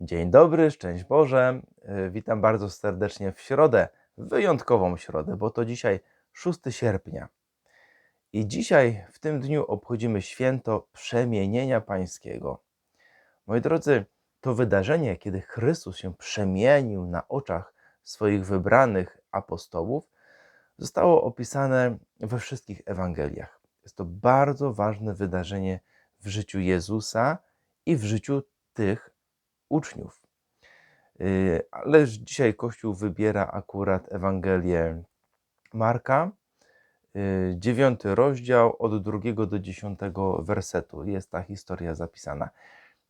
Dzień dobry, szczęść Boże. Y, Witam bardzo serdecznie w środę, wyjątkową środę, bo to dzisiaj 6 sierpnia. I dzisiaj, w tym dniu, obchodzimy święto przemienienia Pańskiego. Moi drodzy, to wydarzenie, kiedy Chrystus się przemienił na oczach swoich wybranych apostołów, zostało opisane we wszystkich Ewangeliach. Jest to bardzo ważne wydarzenie w życiu Jezusa i w życiu tych uczniów. Yy, Ale dzisiaj Kościół wybiera akurat Ewangelię Marka, yy, dziewiąty rozdział od drugiego do dziesiątego wersetu. Jest ta historia zapisana.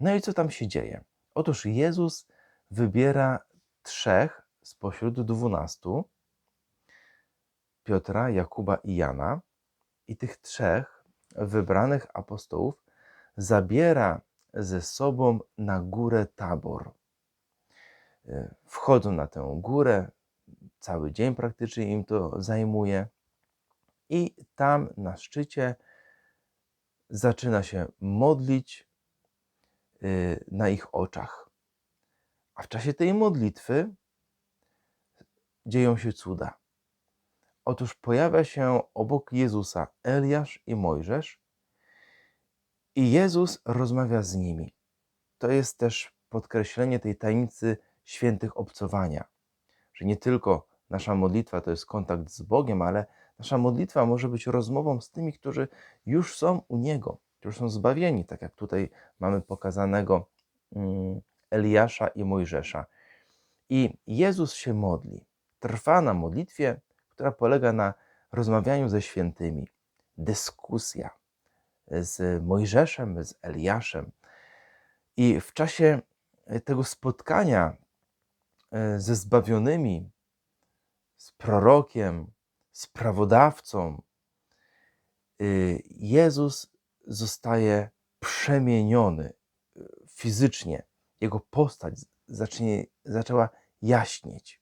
No i co tam się dzieje? Otóż Jezus wybiera trzech spośród dwunastu, Piotra, Jakuba i Jana, i tych trzech wybranych apostołów zabiera ze sobą na górę Tabor. E, Wchodzą na tę górę, cały dzień praktycznie im to zajmuje, i tam na szczycie zaczyna się modlić e, na ich oczach. A w czasie tej modlitwy dzieją się cuda. Otóż pojawia się obok Jezusa Eliasz i Mojżesz, i Jezus rozmawia z nimi. To jest też podkreślenie tej tajemnicy świętych obcowania, że nie tylko nasza modlitwa to jest kontakt z Bogiem, ale nasza modlitwa może być rozmową z tymi, którzy już są u Niego, którzy są zbawieni, tak jak tutaj mamy pokazanego mm, Eliasza i Mojżesza. I Jezus się modli. Trwa na modlitwie, która polega na rozmawianiu ze świętymi. Dyskusja z Mojżeszem, z Eliaszem. I w czasie tego spotkania e, ze zbawionymi, z prorokiem, z prawodawcą, y, Jezus zostaje przemieniony fizycznie. Jego postać zacznie, zaczęła jaśnieć.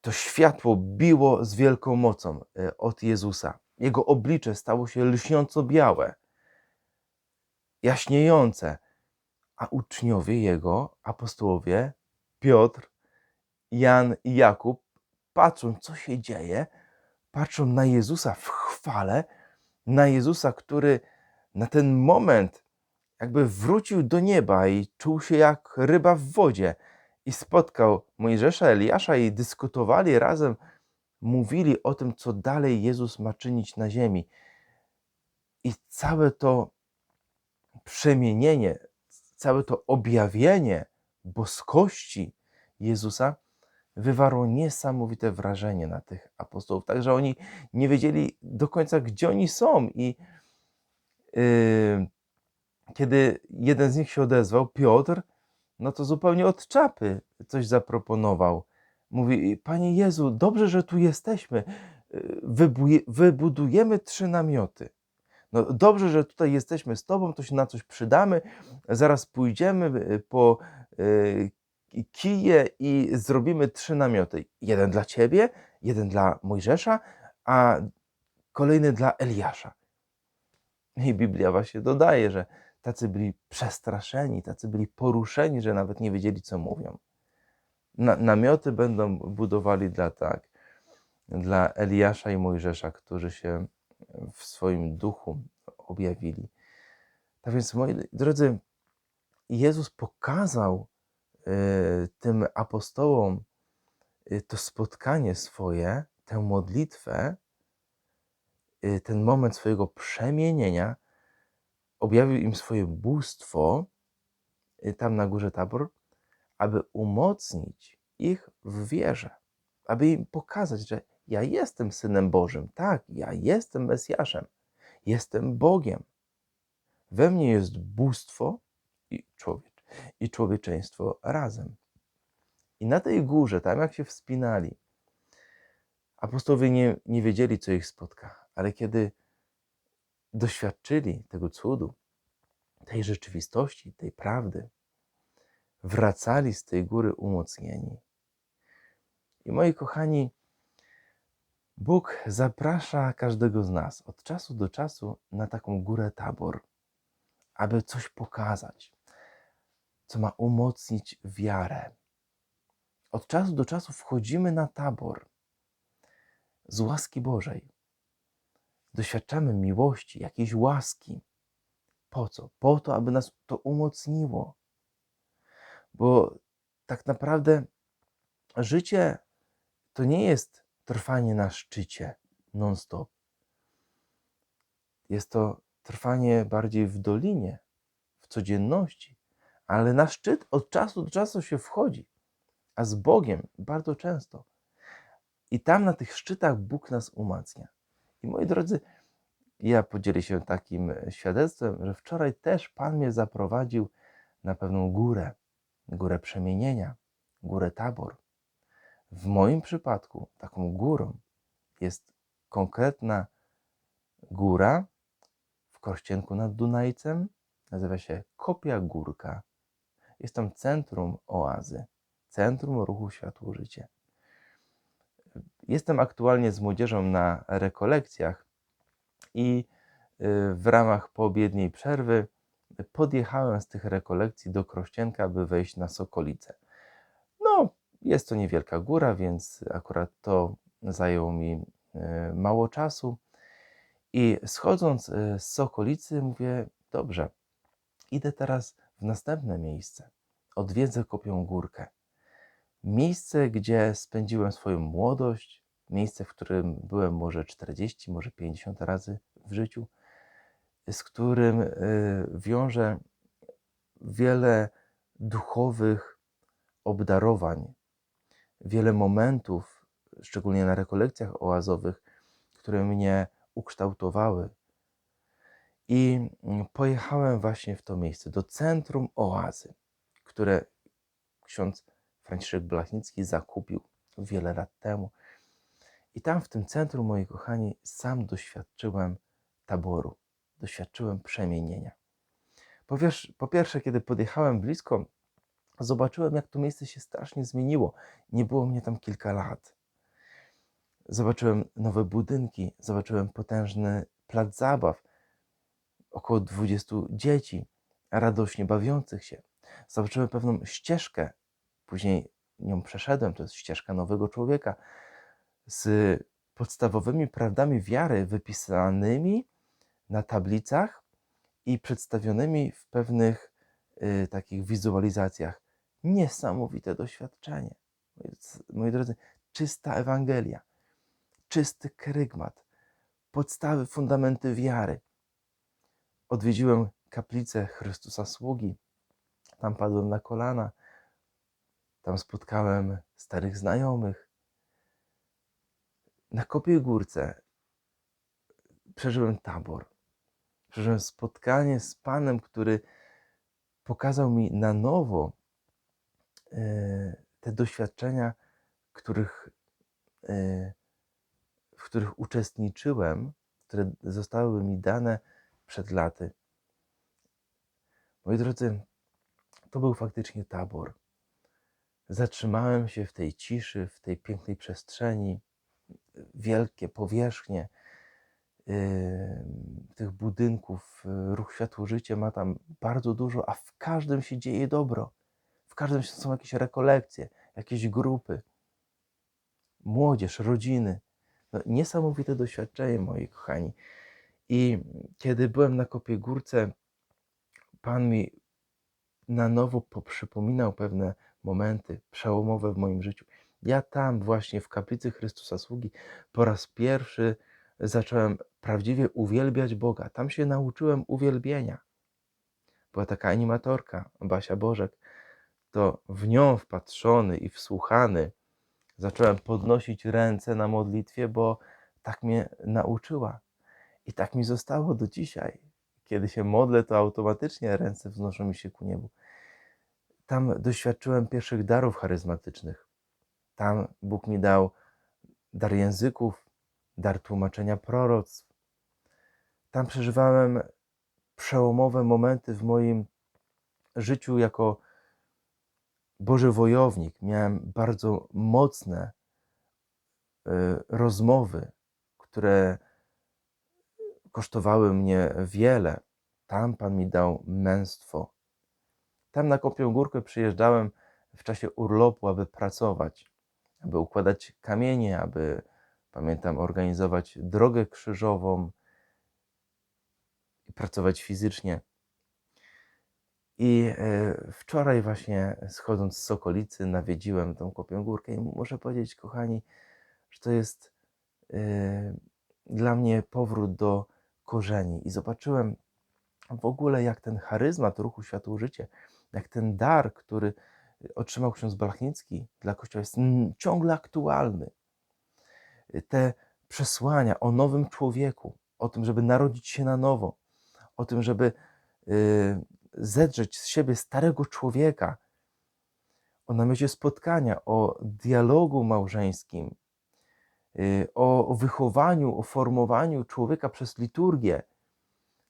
To światło biło z wielką mocą od Jezusa. Jego oblicze stało się lśniąco białe, jaśniejące, a uczniowie jego, apostołowie, Piotr, Jan i Jakub, patrzą, co się dzieje, patrzą na Jezusa w chwale, na Jezusa, który na ten moment jakby wrócił do nieba i czuł się jak ryba w wodzie i spotkał Mojżesza, Eliasza i dyskutowali razem mówili o tym, co dalej Jezus ma czynić na ziemi. I całe to przemienienie, całe to objawienie boskości Jezusa wywarło niesamowite wrażenie na tych apostołów. Także oni nie wiedzieli do końca, gdzie oni są. I yy, kiedy jeden z nich się odezwał, Piotr, no to zupełnie od czapy coś zaproponował Mówi, Panie Jezu, dobrze, że tu jesteśmy. Wybuje, wybudujemy trzy namioty. No dobrze, że tutaj jesteśmy z Tobą, to się na coś przydamy. Zaraz pójdziemy e, po e, kije i zrobimy trzy namioty. Jeden dla Ciebie, jeden dla Mojżesza, a kolejny dla Eliasza. I Biblia właśnie dodaje, że tacy byli przestraszeni, tacy byli poruszeni, że nawet nie wiedzieli, co mówią na, namioty będą budowali dla tak, dla Eliasza i Mojżesza, którzy się w swoim duchu objawili. Tak więc, moi drodzy, Jezus pokazał y, tym apostołom y, to spotkanie swoje, tę modlitwę, y, ten moment swojego przemienienia, objawił im swoje bóstwo tam na górze Tabor, aby umocnić ich w wierze, aby im pokazać, że ja jestem synem Bożym, tak, ja jestem Mesjaszem, jestem Bogiem. We mnie jest bóstwo i, człowiek, i człowieczeństwo razem. I na tej górze, tam jak się wspinali, apostołowie nie, nie wiedzieli, co ich spotka, ale kiedy doświadczyli tego cudu, tej rzeczywistości, tej prawdy, wracali z tej góry umocnieni. I moi kochani, Bóg zaprasza każdego z nas od czasu do czasu na taką górę tabor, aby coś pokazać, co ma umocnić wiarę. Od czasu do czasu wchodzimy na tabor z łaski Bożej. Doświadczamy miłości, jakiejś łaski. Po co? Po to, aby nas to umocniło. Bo tak naprawdę życie to nie jest trwanie na szczycie non-stop. Jest to trwanie bardziej w dolinie, w codzienności, ale na szczyt od czasu do czasu się wchodzi, a z Bogiem bardzo często. I tam na tych szczytach Bóg nas umacnia. I moi drodzy, ja podzielę się takim świadectwem, że wczoraj też Pan mnie zaprowadził na pewną górę, górę przemienienia, górę tabor. W moim przypadku taką górą jest konkretna góra w Krościenku nad Dunajcem. Nazywa się Kopia Górka. Jest tam centrum oazy, centrum ruchu Światło Życie. Jestem aktualnie z młodzieżą na rekolekcjach i y, w ramach poobiedniej przerwy podjechałem z tych rekolekcji do Krościenka, by wejść na Sokolice. No, jest to niewielka góra, więc akurat to zajęło mi y, mało czasu. I schodząc y, z Sokolicy, mówię: Dobrze, idę teraz w następne miejsce. Odwiedzę Kopią Górkę. Miejsce, gdzie spędziłem swoją młodość, miejsce, w którym byłem może 40, może 50 razy w życiu, z którym y, wiąże wiele duchowych obdarowań, wiele momentów, szczególnie na rekolekcjach oazowych, które mnie ukształtowały. I mm, pojechałem właśnie w to miejsce, do centrum oazy, które ksiądz Franciszek Blachnicki zakupił wiele lat temu. I tam w tym centrum, moi kochani, sam doświadczyłem taboru, doświadczyłem przemienienia. Po, pierwsze, kiedy podjechałem blisko, zobaczyłem, jak to miejsce się strasznie zmieniło. Nie było mnie tam kilka lat. Zobaczyłem nowe budynki, zobaczyłem potężny plac zabaw, około 20 dzieci radośnie bawiących się. Zobaczyłem pewną ścieżkę, później nią przeszedłem, to jest ścieżka nowego człowieka, z podstawowymi prawdami wiary wypisanymi na tablicach i przedstawionymi w pewnych y, takich wizualizacjach. Niesamowite doświadczenie. Moi, drodzy, czysta Ewangelia, czysty kerygmat, podstawy, fundamenty wiary. Odwiedziłem kaplicę Chrystusa Sługi. Tam padłem na kolana. Tam spotkałem starych znajomych. Na Kopiej Górce przeżyłem tabor. Przeżyłem spotkanie z Panem, który pokazał mi na nowo e, te doświadczenia, których, e, w których uczestniczyłem, które zostały mi dane przed laty. Moi drodzy, to był faktycznie tabor. Zatrzymałem się w tej ciszy, w tej pięknej przestrzeni, wielkie powierzchnie tych budynków. Yy, ruch Światło Życie ma tam bardzo dużo, a w każdym się dzieje dobro. W każdym są jakieś rekolekcje, jakieś grupy, młodzież, rodziny. No, niesamowite doświadczenie, moi kochani. I kiedy byłem na Kopiegórce, Pan mi na nowo poprzypominał pewne momenty przełomowe w moim życiu. Ja tam właśnie w kaplicy Chrystusa Sługi po raz pierwszy zacząłem prawdziwie uwielbiać Boga. Tam się nauczyłem uwielbienia. Była taka animatorka, Basia Bożek. To w nią wpatrzony i wsłuchany zacząłem podnosić ręce na modlitwie, bo tak mnie nauczyła. I tak mi zostało do dzisiaj. Kiedy się modlę, to automatycznie ręce wznoszą mi się ku niebu. Tam doświadczyłem pierwszych darów charyzmatycznych. Tam Bóg mi dał dar języków, dar tłumaczenia proroctw. Tam przeżywałem przełomowe momenty w moim życiu jako Boży wojownik. Miałem bardzo mocne y, rozmowy, które kosztowały mnie wiele. Tam Pan mi dał męstwo. Tam na Kopią Górkę przyjeżdżałem w czasie urlopu, aby pracować, aby układać kamienie, aby, pamiętam, organizować drogę krzyżową i pracować fizycznie. I e, wczoraj właśnie schodząc z Sokolicy nawiedziłem tą Kopią Górkę i muszę powiedzieć, kochani, że to jest e, dla mnie powrót do korzeni i zobaczyłem w ogóle, jak ten charyzmat ruchu Światło Życie, jak ten dar, który otrzymał ksiądz Blachnicki dla Kościoła jest ciągle aktualny. Te przesłania o nowym człowieku, o tym, żeby narodzić się na nowo, o tym, żeby y, zedrzeć z siebie starego człowieka, o namiocie spotkania, o dialogu małżeńskim, y, o wychowaniu, o formowaniu człowieka przez liturgię.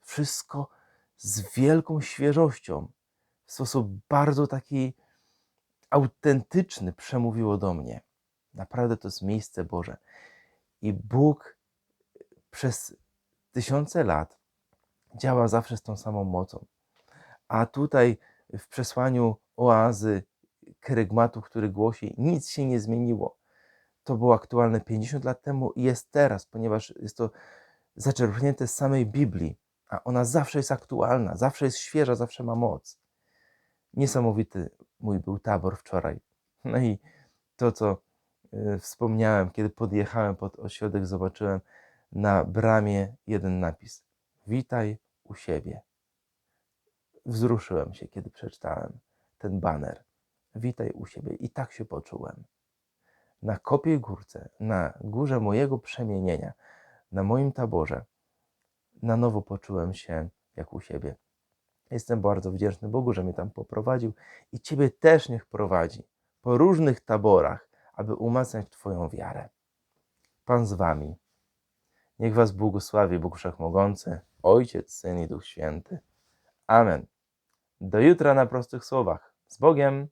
Wszystko z wielką świeżością, w sposób bardzo taki autentyczny przemówiło do mnie. Naprawdę to jest miejsce Boże. I Bóg przez tysiące lat działa zawsze z tą samą mocą. A tutaj w przesłaniu oazy kerygmatu, który głosi, nic się nie zmieniło. To było aktualne 50 lat temu i jest teraz, ponieważ jest to zaczerpnięte z samej Biblii, a ona zawsze jest aktualna, zawsze jest świeża, zawsze ma moc. Niesamowity mój był tabor wczoraj. No i to, co wspomniałem, kiedy podjechałem pod ośrodek, zobaczyłem na bramie jeden napis: Witaj u siebie. Wzruszyłem się, kiedy przeczytałem ten baner. Witaj u siebie. I tak się poczułem. Na kopiej górce, na górze mojego przemienienia, na moim taborze, na nowo poczułem się jak u siebie. Jestem bardzo wdzięczny Bogu, że mnie tam poprowadził i Ciebie też niech prowadzi po różnych taborach, aby umacniać Twoją wiarę. Pan z Wami. Niech Was błogosławi Bóg Wszechmogący, Ojciec, Syn i Duch Święty. Amen. Do jutra na prostych słowach. Z Bogiem!